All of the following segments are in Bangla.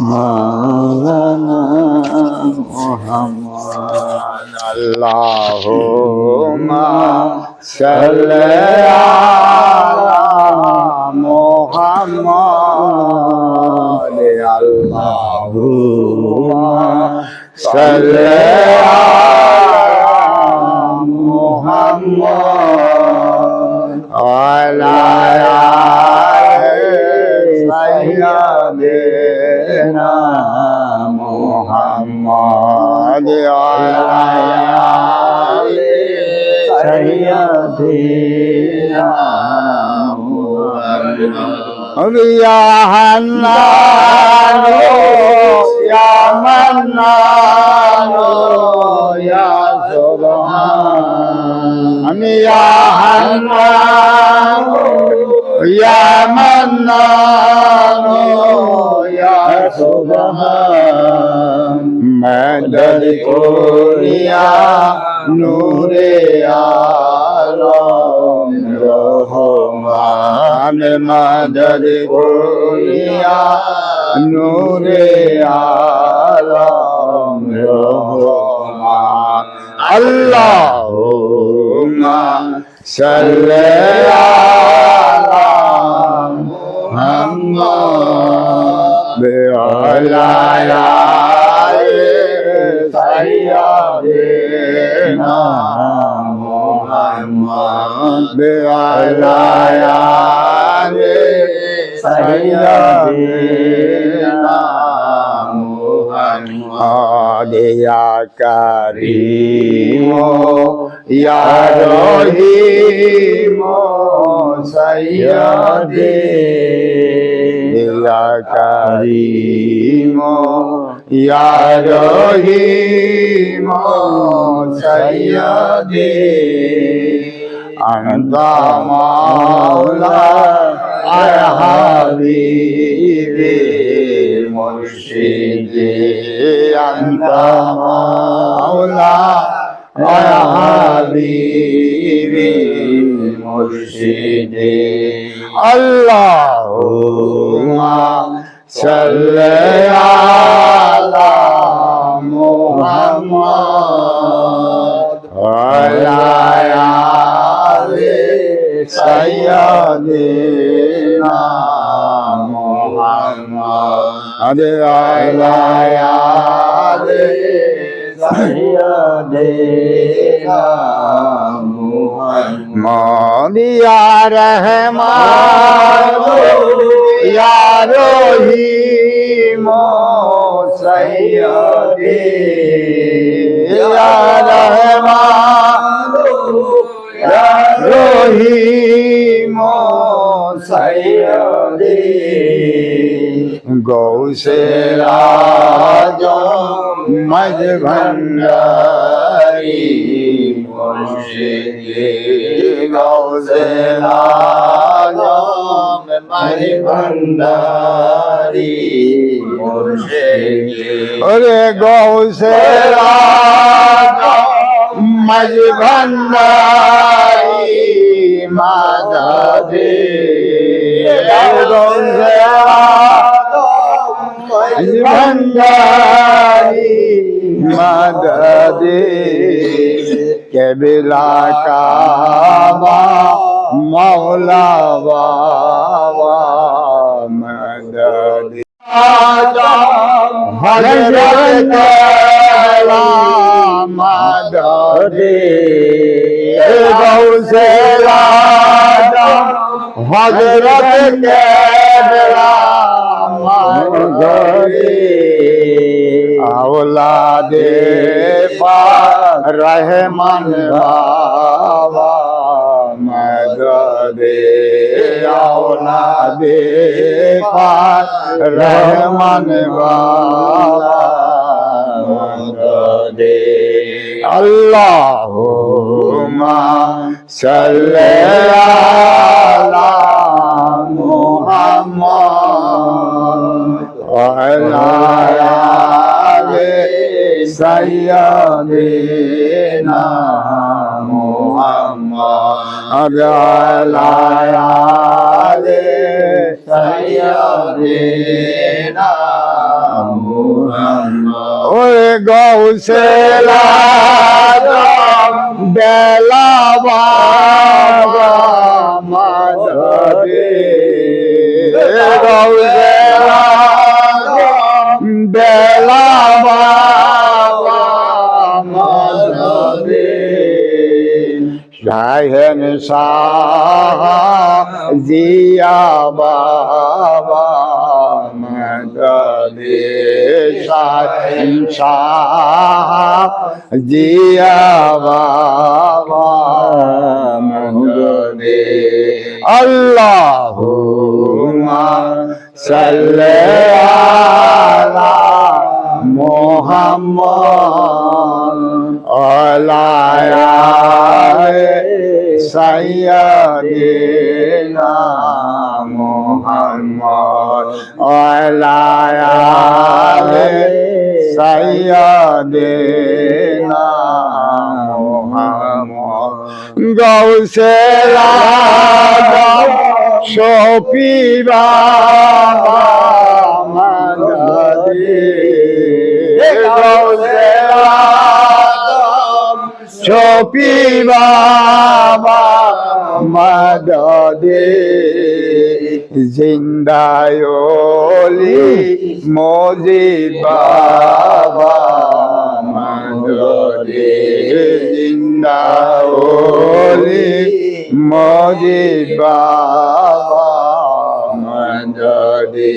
মাওলানা মুহাম্মদ আল্লাহুম্মা সাল্লি আলা মুহাম্মদ আল্লাহুম্মা সাল্লি ইয়া ইয়া মান্নান ইয়া ইয়া ইয়া মান্নান ইয়া সুবহান মদদ মদদ করিয়া নূরে আলম রহমান। আল্লাহুম্মা সাল্লি আলা মুহাম্মদ আলি நாங்கே ஆதியா கரீமோ யாரோஹீமோ சையாதே கரீமோ யாரோஹீமோ சையாதே அனந்தா மாலா সাইয়্যিদি হাবিবি মুর্শিদি আনতা মাওলা হাবিবি মুর্শিদি আল্লাহুম্মা সাল্লি আলা মুহাম্মদ ওয়ালা আলি সাইয়্যিদিনা মুহাম্মদ ওয়ালা আলি সাইয়্যিদিনা মুহাম্মদ ইয়া রহমান ইয়া রহিম সাইয়্যিদি ইয়া গৌসের আজম মজ ভণ্ডারি মুর্শিদি গৌসের আজম মজ ভণ্ডারি মুর্শিদি ওরে গৌসের আজম মজ ভণ্ডারি মাদাদে গৌসের ভণ্ডারি মদদে কেবলা কাবা মৌলা বাবা মদদে হজরত মদদে গৌসেলা হজরত কেবলা মদদে আওলাদে রহমান বাবা মদদে আওলাদে রহমান বাবা মদদে আল্লাহুম্মা সাল্লি আলা মুহাম্মদ سيدنا محمد وعلى آل সৈয়দিনা মুহাম্মদ ওরে গৌসেলা বেলা শাহ জিয়া বাবা শাহেন শাহ জিয়া বাবা মদদে আল্লাহুম্মা সাল্লি মুহাম্মদ আলা সাইয়্যিদিনা মুহাম্মদ আলা সাইয়্যিদিনা মুহাম্মদ। গৌসেলা শফি বাবা মাদাদি গৌসেলা শফি বাবা মদদে জিন্দায়লি মজিদ বাবা মদদে জিন্দায়লি মজিদ বাবা মদদে।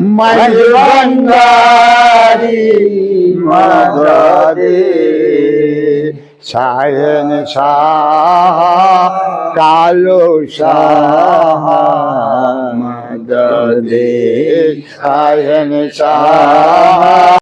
মাঝ মদরে। সায়ন শাহ কালো শাহ মদরে। সায়ন শাহ